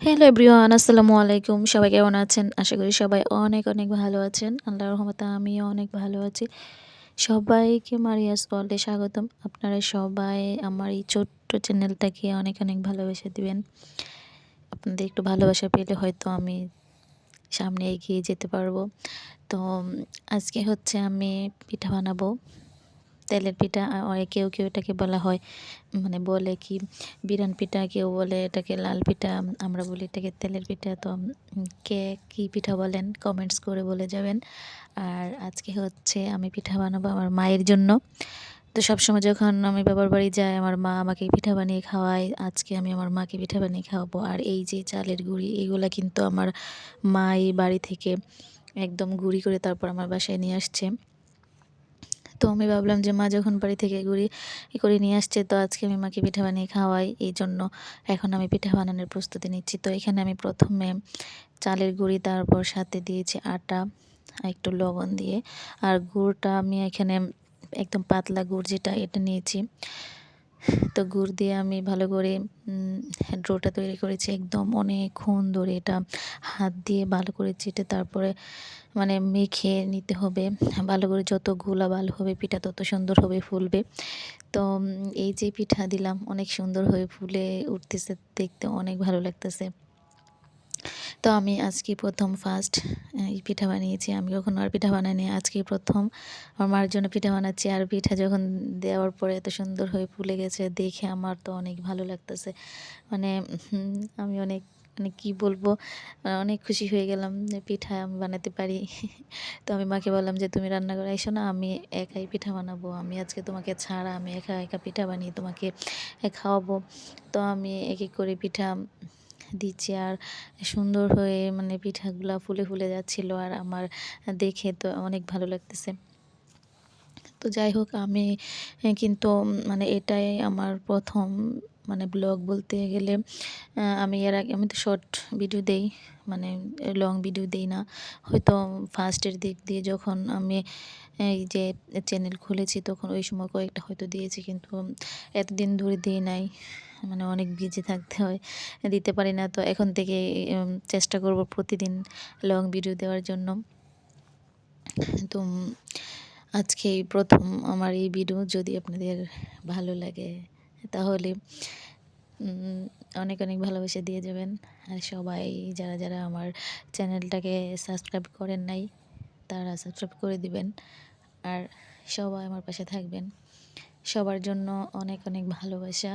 Hello everyone আসসালামু আলাইকুম সবাই কেমন আছেন? আশা করি সবাই অনেক অনেক ভালো আছেন। আল্লাহ রহমতে আমিও অনেক ভালো আছি। সবাইকে মারিয়াস ওয়ার্ল্ডে স্বাগতম। আপনারা সবাই আমার এই ছোট্ট চ্যানেলটাকে অনেক অনেক ভালোবেসে দিবেন। আপনাদের একটু ভালোবাসা পেলে হয়তো আমি সামনে এগিয়ে যেতে পারব। তো আজকে হচ্ছে আমি পিঠা বানাবো। তেলের পিঠা কেউ কেউ এটাকে বলা হয় মানে বলে কি বিরান পিঠা, কেউ বলে এটাকে লাল পিঠা, আমরা বলি এটাকে তেলের পিঠা। তো কে কী পিঠা বলেন কমেন্টস করে বলে যাবেন। আর আজকে হচ্ছে আমি পিঠা বানাবো আমার মায়ের জন্য। তো সবসময় যখন আমি বাবার বাড়ি যাই, আমার মা আমাকে পিঠা বানিয়ে খাওয়ায়, আজকে আমি আমার মাকে পিঠা বানিয়ে খাওয়াবো। আর এই যে চালের গুঁড়ি, এগুলো কিন্তু আমার মা এই বাড়ি থেকে একদম গুঁড়ি করে তারপর আমার বাসায় নিয়ে আসছে। তো আমি ভাবলাম যে, মা যখন বাড়ি থেকে ঘুরি করে নিয়ে আসছে, তো আজকে আমি মাকে পিঠা বানিয়ে খাওয়াই। এই জন্য এখন আমি পিঠা বানানোর প্রস্তুতি নিচ্ছি। তো এখানে আমি প্রথমে চালের গুঁড়ি, তারপর সাথে দিয়েছি আটা একটু লবণ দিয়ে। আর গুড়টা আমি এখানে একদম পাতলা গুড় যেটা, এটা নিয়েছি। তো গুড় দিয়ে আমি ভালো করে ড্রোটা তৈরি করেছি একদম অনেকক্ষণ ধরে এটা হাত দিয়ে ভালো করে চেটে তারপরে মানে মেখে নিতে হবে। ভালো করে যত গোলা ভালো হবে পিঠা তত সুন্দর হবে, ফুলবে। তো এই যে পিঠা দিলাম অনেক সুন্দর হয়ে ফুলে উঠতেছে, দেখতে অনেক ভালো লাগতেছে। তো আমি আজকে প্রথম ফার্স্ট এই পিঠা বানিয়েছি। আমি কখনো আর পিঠা বানাইনি আজকে প্রথম। আমার মার জন্য পিঠা বানাচ্ছি। আর পিঠা যখন দেওয়ার পরে এত সুন্দর হয়ে ফুলে গেছে, দেখে আমার তো অনেক ভালো লাগতেছে। মানে আমি অনেক মানে কী বলব অনেক খুশি হয়ে গেলাম যে পিঠা আমি বানাতে পারি। তো আমি মাকে বললাম যে, তুমি রান্না করে এসো না, আমি একাই পিঠা বানাবো। আমি আজকে তোমাকে ছাড়া, আমি একা একা পিঠা বানিয়ে তোমাকে খাওয়াবো। তো আমি এক এক করে পিঠা দিচ্ছি আর সুন্দর হয়ে মানে পিঠাগুলো ফুলে ফুলে যাচ্ছিল আর আমার দেখে তো অনেক ভালো লাগতেছে। তো যাই হোক, আমি কিন্তু মানে এটাই আমার প্রথম মানে ব্লগ বলতে গেলে আমি এর আগে, আমি তো শর্ট ভিডিও দেই মানে লং ভিডিও দিই না। হয়তো ফার্স্টের দিক দিয়ে যখন আমি এই যে চ্যানেল খুলেছি, তখন ওই সময় কয়েকটা হয়তো দিয়েছি, কিন্তু এতদিন ধরে দিই নাই। মানে অনেক বিজি থাকতে হয়, দিতে পারি না। তো এখন থেকে চেষ্টা করব প্রতিদিন লং ভিডিও দেওয়ার জন্য। তো আজকে প্রথম আমার এই ভিডিও যদি আপনাদের ভালো লাগে, তাহলে অনেক অনেক ভালোবেসে দিয়ে যাবেন। আর সবাই যারা যারা আমার চ্যানেলটাকে সাবস্ক্রাইব করেন নাই, তারা সাবস্ক্রাইব করে দিবেন। আর সবাই আমার পাশে থাকবেন। সবার জন্য অনেক অনেক ভালোবাসা।